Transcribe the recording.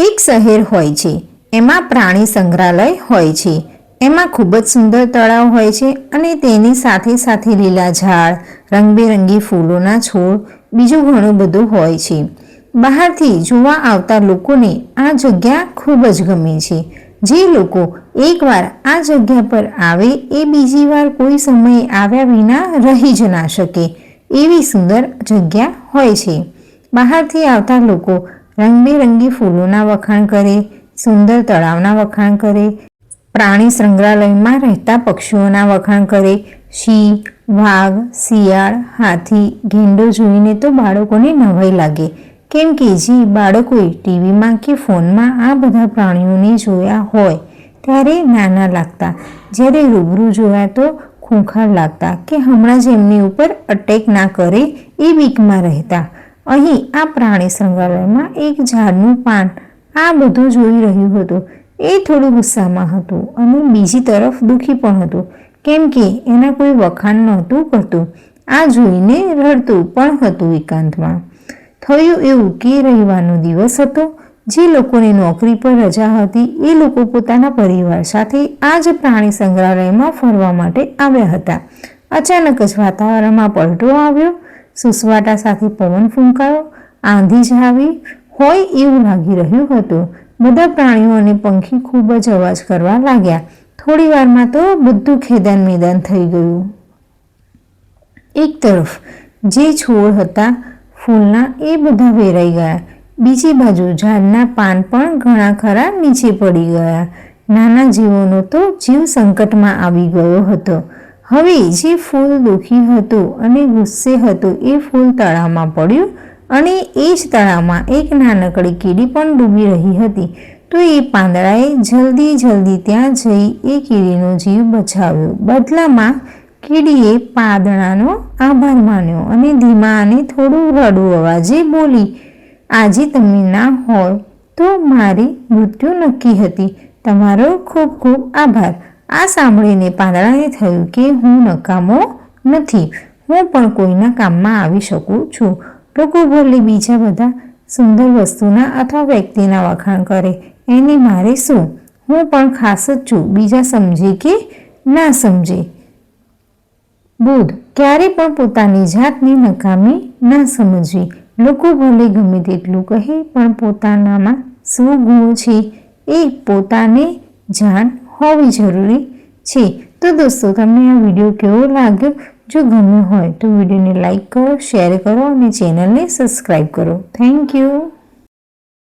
એક શહેર હોય છે. એમાં પ્રાણી સંગ્રહાલય હોય છે. એમાં ખૂબ જ સુંદર તળાવ હોય છે અને તેની સાથે સાથે લીલા ઝાડ, રંગબેરંગી ફૂલોના છોડ, બીજું ઘણું બધું હોય છે. બહારથી જોવા આવતા લોકોને આ જગ્યા ખૂબ જ ગમે છે. જે લોકો એકવાર આ જગ્યા પર આવે એ બીજી વાર કોઈ સમયે આવ્યા વિના રહી જ ના શકે. એવી સુંદર જગ્યા હોય છે. બહારથી આવતા લોકો રંગબેરંગી ફૂલોના વખાણ કરે, સુંદર તળાવના વખાણ કરે, પ્રાણી સંગ્રહાલયમાં રહેતા પક્ષીઓના વખાણ કરે સિંહ વાઘ, શિયાળ, હાથી ગેંડો જોઈને તો બાળકોને નવાઈ લાગે. કેમ કે જે બાળકોએ ટીવીમાં કે ફોનમાં આ બધા પ્રાણીઓને જોયા હોય, ત્યારે નાના લાગતા. જ્યારે રૂબરૂ જોયા તો ખૂંખાર લાગતા કે હમણાં જ એમની ઉપર અટેક ના કરે એ બીકમાં રહેતા. અહીં આ પ્રાણી સંગ્રહાલયમાં એક ઝાડનું પાન આ બધું જોઈ રહ્યું હતું. એ થોડું ગુસ્સામાં હતું અને બીજી તરફ દુઃખી પણ હતું. કેમ કે એના કોઈ વખાણ નહોતું કરતું. આ જોઈને રડતું પણ હતું એકાંતમાં. થયું એવું કે રવિવારનો દિવસ હતો. જે લોકોને નોકરી પર રજા હતી એ લોકો પોતાના પરિવાર સાથે આ જ પ્રાણી સંગ્રહાલયમાં ફરવા માટે આવ્યા હતા. અચાનક જ વાતાવરણમાં પલટો આવ્યો. સુસવાટા સાથે પવન ફૂંકાયો, આંધી આવી. હોય એવું લાગી રહ્યું હતું. બધા પ્રાણીઓ અને પંખી ખૂબ જ અવાજ કરવા લાગ્યા. થોડી વારમાં તો બધું ખેદાન મેદાન થઈ ગયું. એક તરફ જે છોડ હતા, ફૂલના એ બધા વેરાઈ ગયા. બીજી બાજુ ઝાડના પાન પણ ઘણા ખરા નીચે પડી ગયા. નાના જીવોનો તો જીવ સંકટમાં આવી ગયો હતો. હવે જે ફૂલ દુઃખી હતું અને ગુસ્સે હતું એ ફૂલ તળાવમાં પડ્યું અને એ જ તળાવમાં એક નાનકડી કીડી પણ ડૂબી રહી હતી. તો એ પાંદડાએ જલ્દી જલ્દી ત્યાં જઈ એ કીડીનો જીવ બચાવ્યો. બદલામાં કીડીએ પાંદડાનો આભાર માન્યો અને ધીમા અને થોડું રડું અવાજે બોલી, આજે તમે ના હોય તો મારી મૃત્યુ નક્કી હતી. તમારો ખૂબ ખૂબ આભાર. આ સાંભળીને પાંદડાને થયું કે હું નકામો નથી. હું પણ કોઈના કામમાં આવી શકું છું. લોકો ભલે બીજા બધા સુંદર વસ્તુના અથવા વ્યક્તિના વખાણ કરે. એને મારે શું? હું પણ ખાસ જ છું. બીજા સમજે કે ના સમજે? બુદ્ધ ક્યારે પણ પોતાની જાતની નકામી ના સમજવી લોકો ભલે ગમે તેટલું કહે, પણ પોતાનામાં શું ગુણ છે એ પોતાને જાણ હોવી જરૂરી છે. તો દોસ્તો, તમને આ વીડિયો કેવો લાગ્યો? જો ગમ્યો હોય તો વિડીયોને લાઈક કરો, શેર કરો અને ચેનલને સબસ્ક્રાઈબ કરો. Thank you.